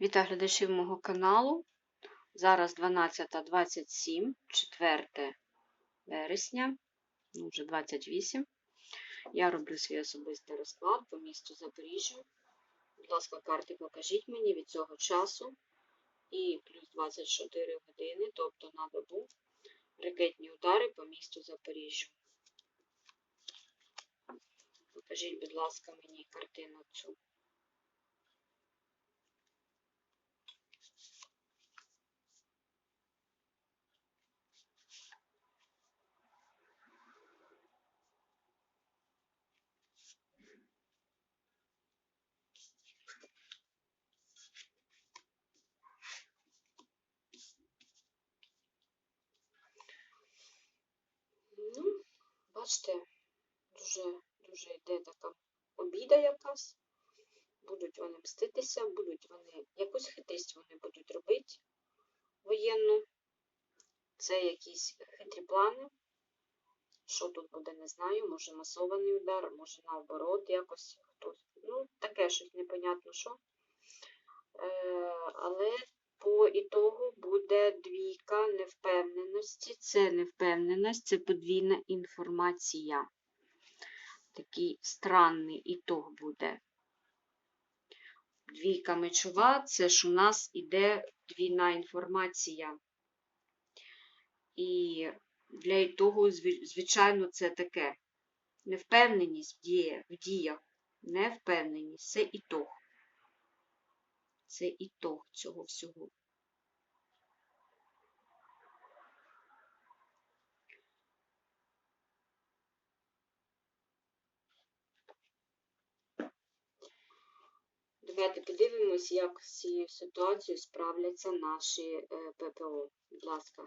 Вітаю глядачів мого каналу. Зараз 12.27, 4 вересня, ну вже 28. Я роблю свій особистий розклад по місту Запоріжжя. Будь ласка, карти покажіть мені від цього часу. І плюс 24 години, тобто на добу, ракетні удари по місту Запоріжжя. Покажіть, будь ласка, мені картину цю. Ну, бачите, дуже, дуже йде така обіда якась. Будуть вони мститися, будуть вони, якусь хитрість вони будуть робити воєнну. Це якісь хитрі плани. Що тут буде, не знаю. Може масований удар, може наоборот, якось хтось. Ну, таке щось непонятно що. Е, але по ітогу буде двійка невпевненості. Це невпевненість, це подвійна інформація. Такий странний ітог буде. Двійка мечова це ж у нас іде двійна інформація. І для ітогу, звичайно, це таке. Невпевненість в діях, в діях. Невпевненість це ітог. Це ітог цього всього. Давайте подивимось, як з цією ситуацією справляться наші е, ППО. Будь ласка.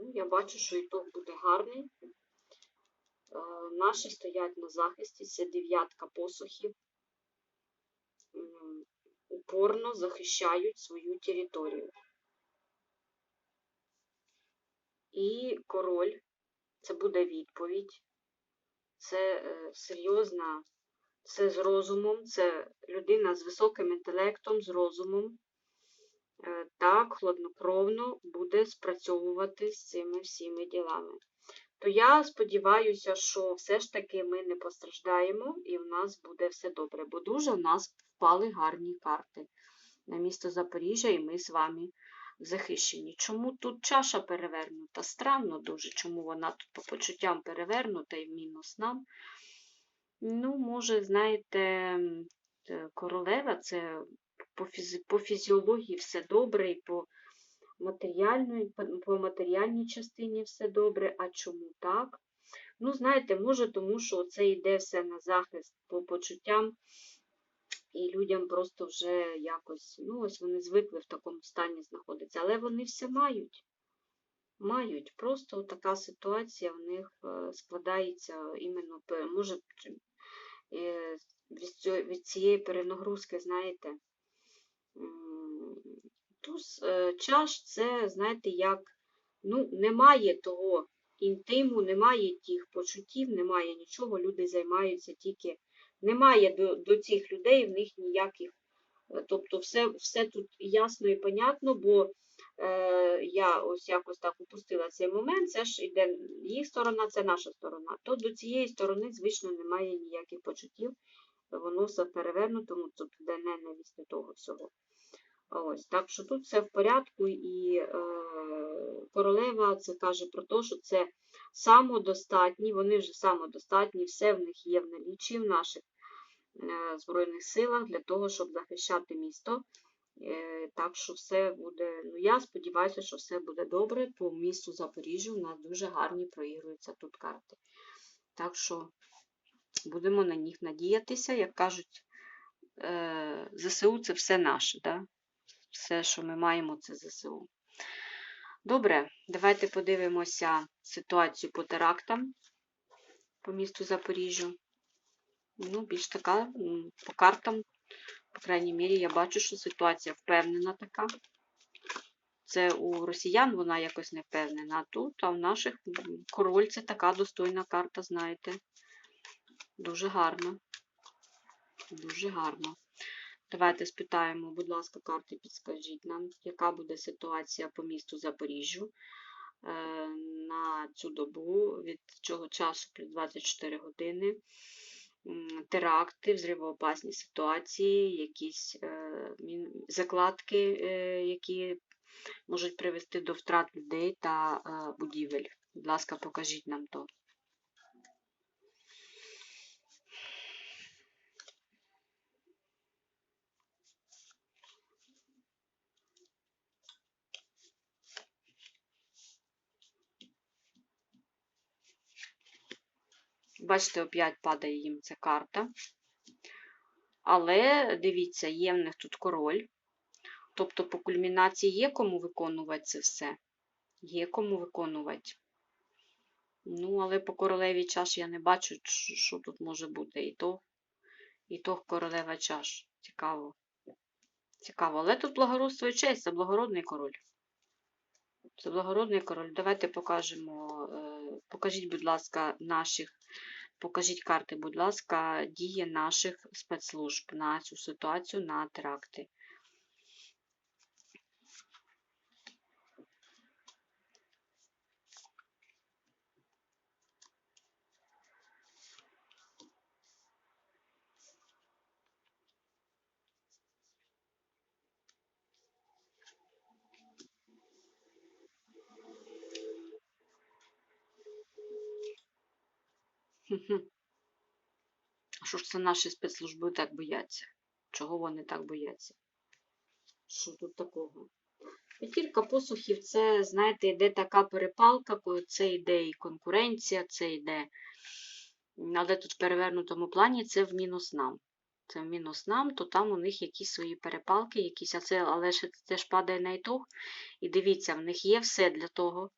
Ну, я бачу, що ітог буде гарний. Е, Наші стоять на захисті, це дев'ятка посухів. Упорно захищають свою територію. І король, це буде відповідь. Це е, серйозна, це з розумом, це людина з високим інтелектом, з розумом. Е, так хладнокровно буде спрацьовувати з цими всіми ділами. То я сподіваюся, що все ж таки ми не постраждаємо і в нас буде все добре, бо дуже в нас впали гарні карти на місто Запоріжжя, і ми з вами захищені. Чому тут чаша перевернута? Странно дуже, чому вона тут по почуттям перевернута і в мінус нам. Ну, може, знаєте, королева це по, фізи- по фізіології все добре, і по матеріальної, по- матеріальній частині все добре. А чому так? Ну, знаєте, може, тому що це йде все на захист по почуттям, і людям просто вже якось, ну, ось вони звикли в такому стані знаходитися, але вони все мають. Мають. Просто така ситуація в них е, складається іменно, може, е, від цієї перенагрузки, знаєте, туз е, чаш це, знаєте, як, ну, немає того інтиму, немає тих почуттів, немає нічого, люди займаються тільки, немає до, до цих людей в них ніяких, е, тобто все, все тут ясно і понятно, бо е, я ось якось так упустила цей момент, це ж іде їх сторона, це наша сторона, то до цієї сторони, звично, немає ніяких почуттів, воно все перевернутому, тут іде ненависть до того всього. Ось, так що тут все в порядку, і е, королева це каже про те, що це самодостатні, вони вже самодостатні, все в них є в налічі в наших е, Збройних силах для того, щоб захищати місто. Е, так що все буде, ну я сподіваюся, що все буде добре. По місту Запоріжжя у нас дуже гарні проігруються тут карти. Так що будемо на них надіятися, як кажуть, е, ЗСУ це все наше. Да? все, що ми маємо, це ЗСУ. Добре, давайте подивимося ситуацію по терактам по місту Запоріжжю. Ну, більш така, по картам, по крайній мірі, я бачу, що ситуація впевнена така. Це у росіян вона якось не впевнена, а тут, а в наших король це така достойна карта, знаєте. Дуже гарно. Дуже гарно. Давайте спитаємо, будь ласка, карти, підскажіть нам, яка буде ситуація по місту Запоріжжю е, на цю добу, від цього часу плюс 24 години. Теракти, взривоопасні ситуації, якісь е, закладки, е, які можуть привести до втрат людей та будівель. Будь ласка, покажіть нам то. Бачите, опять падає їм ця карта. Але дивіться, є в них тут король. Тобто по кульмінації є кому виконувати це все. Є кому виконувати. Ну, але по королеві чаш я не бачу, що тут може бути. І то, і то королева чаш. Цікаво. Цікаво. Але тут благородство і честь, це благородний король. Це благородний король. Давайте покажемо. е, Покажіть, будь ласка, наших. Покажіть карти, будь ласка, дії наших спецслужб на цю ситуацію, на теракти. Що ж це наші спецслужби так бояться? Чого вони так бояться? Що тут такого? П'ятірка посухів це, знаєте, йде така перепалка, це йде і конкуренція, це йде. Але тут в перевернутому плані це в мінус нам. Це мінус нам, то там у них якісь свої перепалки, якісь, а це, але ж це ж падає на ітог. І дивіться, в них є все для того.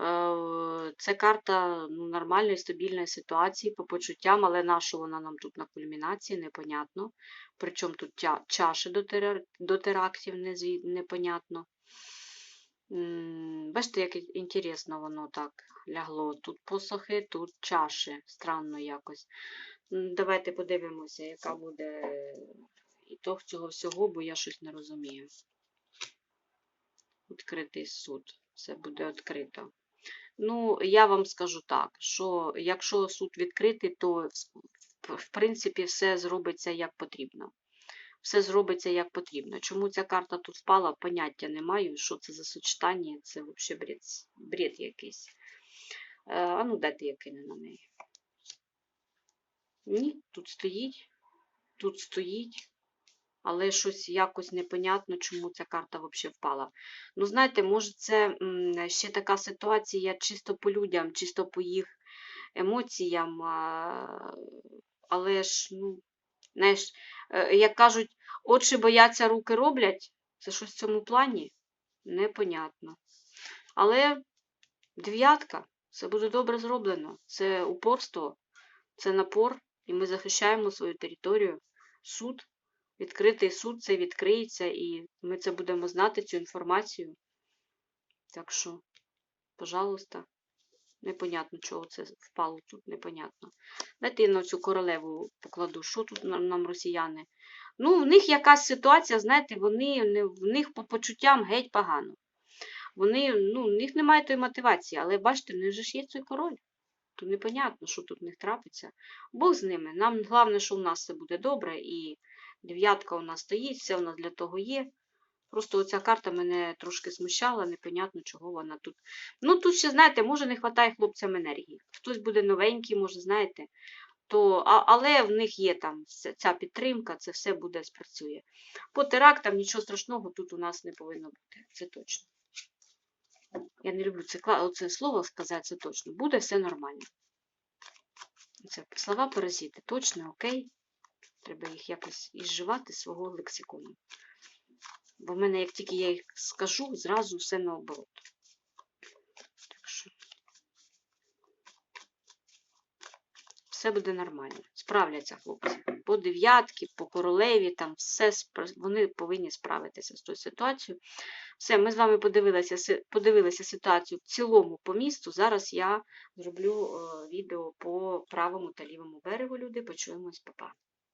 Е, Це карта ну, нормальної, стабільної ситуації по почуттям, але на що вона нам тут на кульмінації, непонятно. Причому тут чаші до, терор- до терактів непонятно. Бачите, як інтересно воно так лягло. Тут посохи, тут чаші. Странно якось. Давайте подивимося, яка буде ітог цього всього, бо я щось не розумію. Відкритий суд. Все буде відкрито. Ну, я вам скажу так, що якщо суд відкритий, то в принципі все зробиться як потрібно. Все зробиться як потрібно. Чому ця карта тут впала, поняття не маю. Що це за сочетання? Це взагалі бред, бред якийсь. Е, а ну, дайте я кину на неї. Ні, тут стоїть, тут стоїть, але щось якось непонятно, чому ця карта взагалі впала. Ну, знаєте, може, це ще така ситуація чисто по людям, чисто по їх емоціям, але ж, ну, знаєш, е, як кажуть, очі бояться, руки роблять. Це щось в цьому плані? Непонятно. Але дев'ятка, це буде добре зроблено. Це упорство, це напор, і ми захищаємо свою територію. Суд, відкритий суд, це відкриється, і ми це будемо знати, цю інформацію. Так що, пожалуйста, непонятно, чого це впало тут, непонятно. Дайте я на цю королеву покладу, що тут нам, росіяни. Ну, в них якась ситуація, знаєте, вони, в них по почуттям геть погано. Вони, ну, в них немає тої мотивації, але бачите, в них же ж є цей король. То непонятно, що тут в них трапиться. Бог з ними. Нам головне, що у нас все буде добре, і дев'ятка у нас стоїть, все у нас для того є. Просто оця карта мене трошки смущала, непонятно, чого вона тут. Ну, тут ще, знаєте, може не вистачає хлопцям енергії. Хтось буде новенький, може, знаєте, то, а, але в них є там ця підтримка, це все буде спрацює. По терактам нічого страшного тут у нас не повинно бути. Це точно. Я не люблю це оце слово сказати, це точно. Буде все нормально. Це слова паразити. Точно, окей. Треба їх якось ізживати з свого лексикону. Бо в мене, як тільки я їх скажу, зразу все наоборот. Так що все буде нормально. Справляться хлопці. По дев'ятки, по королеві, там все вони повинні справитися з тою ситуацією. Все, ми з вами подивилися, подивилися ситуацію в цілому по місту. Зараз я зроблю е, відео по правому та лівому берегу. Люди, почуємось, па-па.